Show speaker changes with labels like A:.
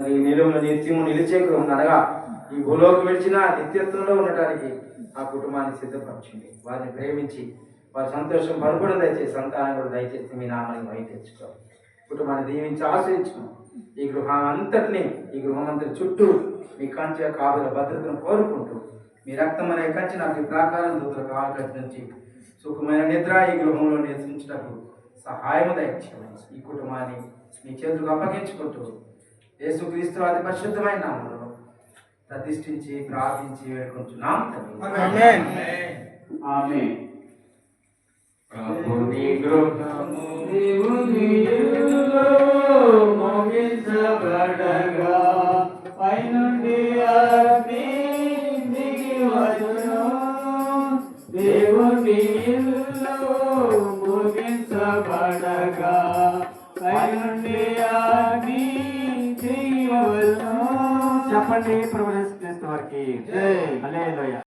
A: ఈ నిలువును నిత్యము నిలిచే గృహం అనగా ఈ భూలోకి విడిచిన నిత్యత్వంలో ఉండటానికి ఆ కుటుంబాన్ని సిద్ధపరచండి వారిని ప్రేమించి వారి సంతోషం పరుపుడు దయచేసి సంతానం కూడా దయచేసి మీ నామాన్ని బయట తెచ్చుకో. కుటుంబాన్ని దీవించి ఆశ్రయించుకో. ఈ గృహం అంతటిని ఈ గృహం అంతటి చుట్టూ మీ కంచె కాపుల భద్రతను కోరుకుంటూ మీ రక్తం అనే కంచి నాకు ఈ ప్రాకారం దూతల కాలు నుంచి సుఖమైన నిద్ర ఈ గృహంలో నివసించటకు సహాయము దయచేయండి ఈ కుటుంబాన్ని మీ చేతులకు అప్పగించుకుంటూ యేసుక్రీస్తు అతి పరిశుద్ధమైన నామంలో ప్రతిష్ఠించి ప్రార్థించి వేడుకుంటున్నాం.
B: ఆమె ప్రభుని గృహము దేవుని ఇల్లు మోగించబడగా పైనుండి అగ్ని దిగి వచ్చును. దేవుని ఇల్లు మోగించబడగా పైనుండి అగ్ని
C: చెప్పండి ప్రభు యేసు క్రీస్తు వారికి